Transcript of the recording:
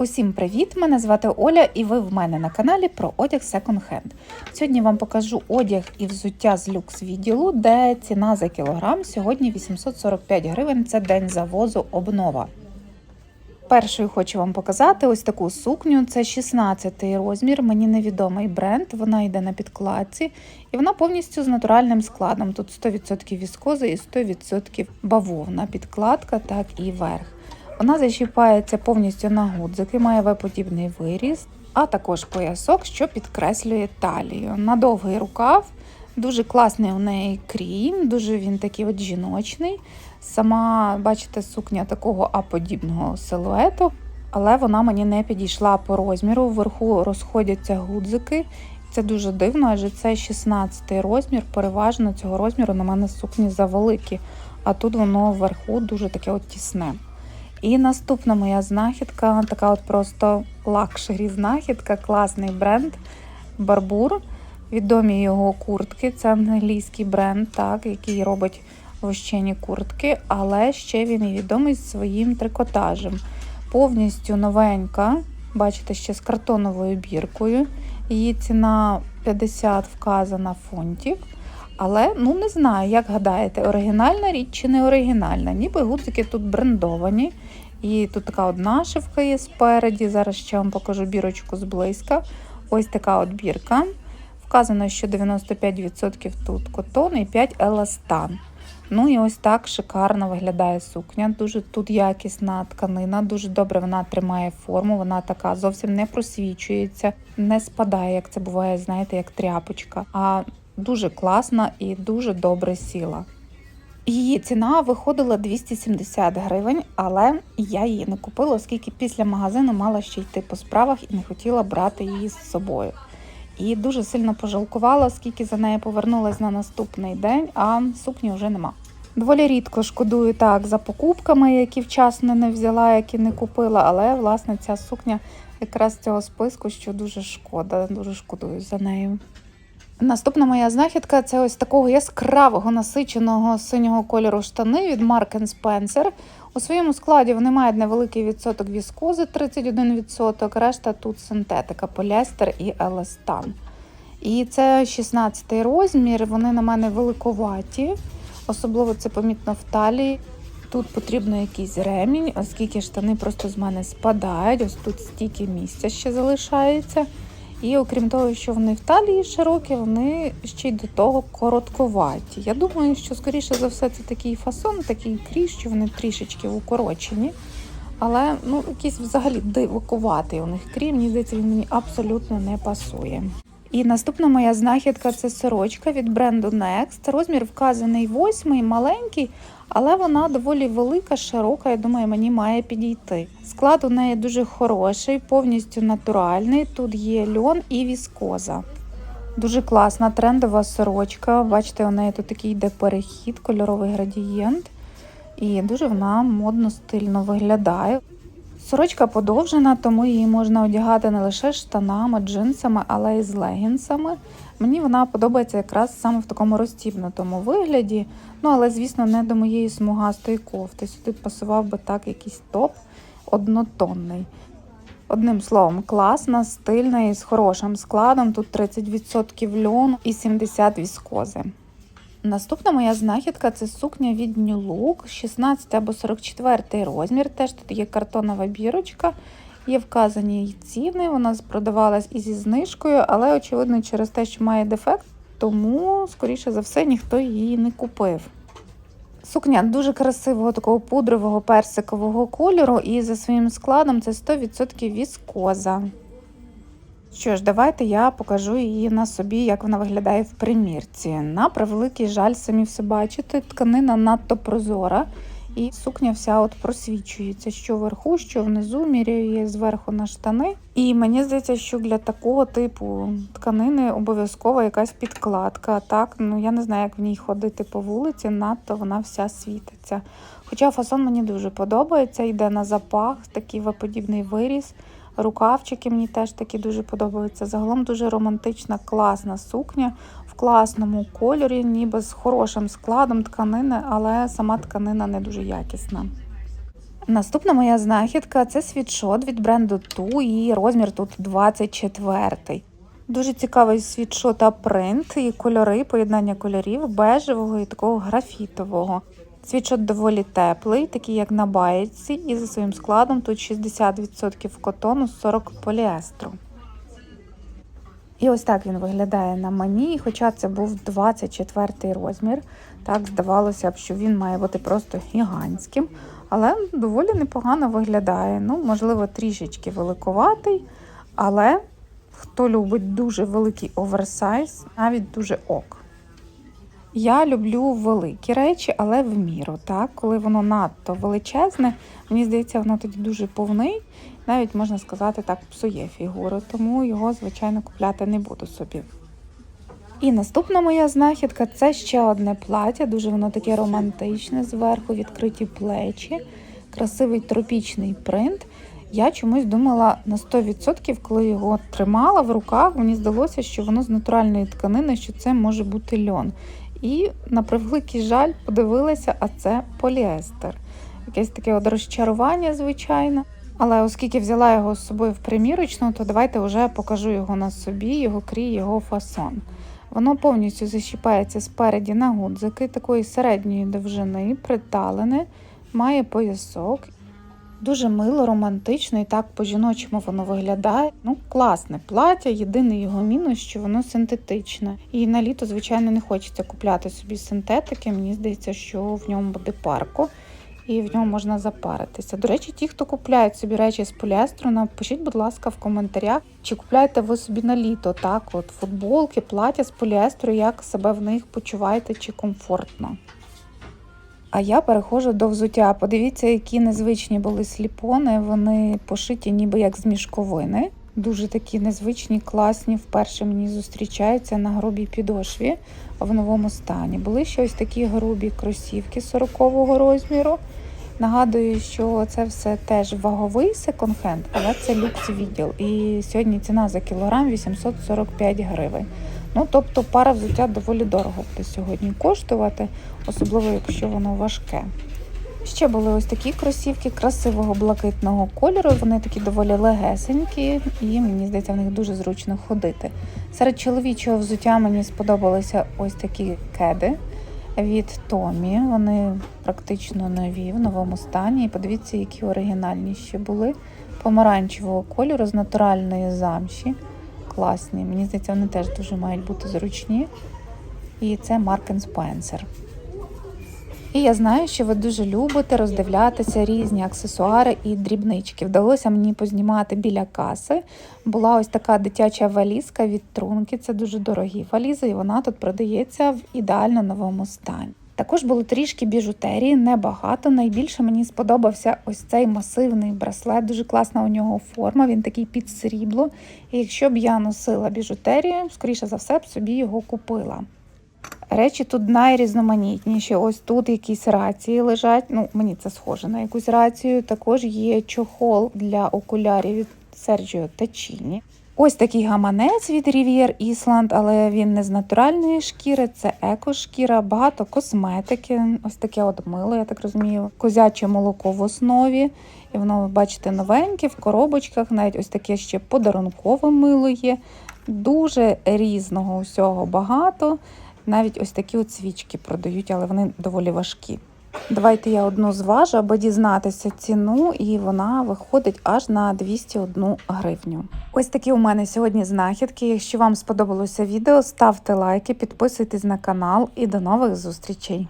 Усім привіт! Мене звати Оля, і ви в мене на каналі про одяг Second Hand. Сьогодні вам покажу одяг і взуття з люкс відділу, де ціна за кілограм сьогодні 845 гривень. Це день завозу обнова. Першою хочу вам показати ось таку сукню. Це 16 розмір. Мені невідомий бренд. Вона йде на підкладці, і вона повністю з натуральним складом. Тут 100% віскози і 100% бавовна. Підкладка, так і верх. Вона защіпається повністю на гудзики, має В-подібний виріз, а також поясок, що підкреслює талію. На довгий рукав, дуже класний у неї крій, дуже він такий от жіночний. Сама, бачите, сукня такого А-подібного силуету, але вона мені не підійшла по розміру. Вверху розходяться гудзики. Це дуже дивно, адже це 16 розмір. Переважно цього розміру на мене сукні завеликі, а тут воно вверху дуже таке от тісне. І наступна моя знахідка, така от просто лакшері знахідка, класний бренд Барбур. Відомі його куртки. Це англійський бренд, так, який робить вощені куртки, але ще він і відомий своїм трикотажем. Повністю новенька, бачите, ще з картоновою біркою. Її ціна 50 вказана фунтів. Але ну не знаю, як гадаєте, оригінальна річ чи не оригінальна. Ніби гудзики тут брендовані. І тут така от нашивка є спереді. Зараз ще вам покажу бірочку зблизька. Ось така от бірка. Вказано, що 95% тут котон і 5 еластан. Ну і ось так шикарно виглядає сукня. Дуже тут якісна тканина, дуже добре вона тримає форму, вона така зовсім не просвічується, не спадає, як це буває, знаєте, як тряпочка. А дуже класна і дуже добре сіла. Її ціна виходила 270 гривень, але я її не купила, оскільки після магазину мала ще йти по справах і не хотіла брати її з собою. І дуже сильно пожалкувала, оскільки за нею повернулася на наступний день, а сукні вже нема. Доволі рідко шкодую так за покупками, які вчасно не взяла, які не купила, але власне ця сукня якраз з цього списку, що дуже шкода, дуже шкодую за нею. Наступна моя знахідка це ось такого яскравого насиченого синього кольору штани від Mark Spencer. У своєму складі вони мають невеликий відсоток віскози 31%, решта тут синтетика, поліестер і еластан. І це 16 розмір, вони на мене великоваті, особливо це помітно в талії. Тут потрібно якийсь ремінь, оскільки штани просто з мене спадають. Ось тут стільки місця ще залишається. І окрім того, що вони в талії широкі, вони ще й до того коротковаті. Я думаю, що, скоріше за все, це такий фасон, такий крій, що вони трішечки укорочені. Але ну, якийсь взагалі дивакуватий у них крій, мені здається, він мені абсолютно не пасує. І наступна моя знахідка це сорочка від бренду Next. Розмір вказаний восьмий, маленький, але вона доволі велика, широка. Я думаю, мені має підійти. Склад у неї дуже хороший, повністю натуральний. Тут є льон і віскоза. Дуже класна трендова сорочка. Бачите, у неї тут такий йде перехід, кольоровий градієнт. І дуже вона модно стильно виглядає. Сорочка подовжена, тому її можна одягати не лише штанами, джинсами, але й з легінсами. Мені вона подобається якраз саме в такому розтібнутому вигляді. Ну, але, звісно, не до моєї смугастої кофти. Сюди пасував би так якийсь топ однотонний. Одним словом, класна, стильна і з хорошим складом. Тут 30% льону і 70 віскози. Наступна моя знахідка це сукня від New Look, 16 або 44 розмір. Теж тут є картонова бірочка, є вказані її ціни. Вона продавалась і зі знижкою, але, очевидно, через те, що має дефект, тому, скоріше за все, ніхто її не купив. Сукня дуже красивого такого пудрового персикового кольору, і за своїм складом це 100% віскоза. Що ж, давайте я покажу її на собі, як вона виглядає в примірці. На превеликий жаль, самі все бачите, тканина надто прозора, і сукня вся от просвічується, що вверху, що внизу, міряю її зверху на штани. І мені здається, що для такого типу тканини обов'язково якась підкладка. Так, ну я не знаю, як в ній ходити по вулиці, надто вона вся світиться. Хоча фасон мені дуже подобається, йде на запах, такий виподібний виріс. Рукавчики мені теж такі дуже подобаються. Загалом дуже романтична, класна сукня в класному кольорі, ніби з хорошим складом тканини, але сама тканина не дуже якісна. Наступна моя знахідка це світшот від бренду Ту і розмір тут 24. Дуже цікавий світшот та принт і кольори, поєднання кольорів бежевого і такого графітового. Світшот доволі теплий, такий як на баєчці, і за своїм складом тут 60% котону, 40 поліестру. І ось так він виглядає на мені, хоча це був 24 розмір, так здавалося б, що він має бути просто гігантським, але доволі непогано виглядає. Ну, можливо, трішечки великоватий, але хто любить дуже великий оверсайз, навіть дуже ок. Я люблю великі речі, але в міру. Так? Коли воно надто величезне, мені здається, воно тоді дуже повний, навіть можна сказати, так, псує фігуру, тому його, звичайно, купляти не буду собі. І наступна моя знахідка це ще одне плаття, дуже воно таке романтичне, зверху відкриті плечі, красивий тропічний принт. Я чомусь думала на 100%, коли його тримала в руках, мені здалося, що воно з натуральної тканини, що це може бути льон. І на превеликий жаль подивилася, а це поліестер. Якесь таке от розчарування, звичайно. Але оскільки взяла його з собою в примірочну, то давайте вже покажу його на собі, його крій, його фасон. Воно повністю защіпається спереді на гудзики такої середньої довжини, приталене, має поясок. Дуже мило, романтично і так по-жіночому воно виглядає. Ну, класне плаття. Єдиний його мінус, що воно синтетичне. І на літо, звичайно, не хочеться купляти собі синтетики. Мені здається, що в ньому буде парко і в ньому можна запаритися. До речі, ті, хто купляють собі речі з поліестру, напишіть, будь ласка, в коментарях, чи купляєте ви собі на літо так, от футболки, плаття з поліестру, як себе в них почуваєте чи комфортно. А я переходжу до взуття. Подивіться, які незвичні були сліпони. Вони пошиті ніби як з мішковини. Дуже такі незвичні, класні. Вперше мені зустрічаються на грубій підошві в новому стані. Були ще ось такі грубі кросівки 40-го розміру. Нагадую, що це все теж ваговий секонд-хенд, але це люкс відділ. І сьогодні ціна за кілограм 845 гривень. Ну, тобто пара взуття доволі дорого буде сьогодні коштувати, особливо якщо воно важке. Ще були ось такі кросівки красивого блакитного кольору. Вони такі доволі легесенькі, і мені здається, в них дуже зручно ходити. Серед чоловічого взуття мені сподобалися ось такі кеди від Томі. Вони практично нові в новому стані. І подивіться, які оригінальні ще були. Помаранчевого кольору з натуральної замші. Класні. Мені здається, вони теж дуже мають бути зручні. І це Mark Spencer. І я знаю, що ви дуже любите роздивлятися різні аксесуари і дрібнички. Вдалося мені познімати біля каси. Була ось така дитяча валізка від трунки. Це дуже дорогі валізи, і вона тут продається в ідеально новому стані. Також було трішки біжутерії, небагато. Найбільше мені сподобався ось цей масивний браслет. Дуже класна у нього форма. Він такий під срібло. І якщо б я носила біжутерію, скоріше за все б собі його купила. Речі тут найрізноманітніші. Ось тут якісь рації лежать. Ну, мені це схоже на якусь рацію. Також є чохол для окулярів від Серджіо Тачіні. Ось такий гаманець від Rivier Island, але він не з натуральної шкіри, це екошкіра, багато косметики. Ось таке от мило, я так розумію, козяче молоко в основі. І воно, бачите, новеньке в коробочках, навіть ось таке ще подарункове мило є. Дуже різного усього багато. Навіть ось такі от свічки продають, але вони доволі важкі. Давайте я одну зважу, аби дізнатися ціну, і вона виходить аж на 201 гривню. Ось такі у мене сьогодні знахідки. Якщо вам сподобалося відео, ставте лайки, підписуйтесь на канал і до нових зустрічей.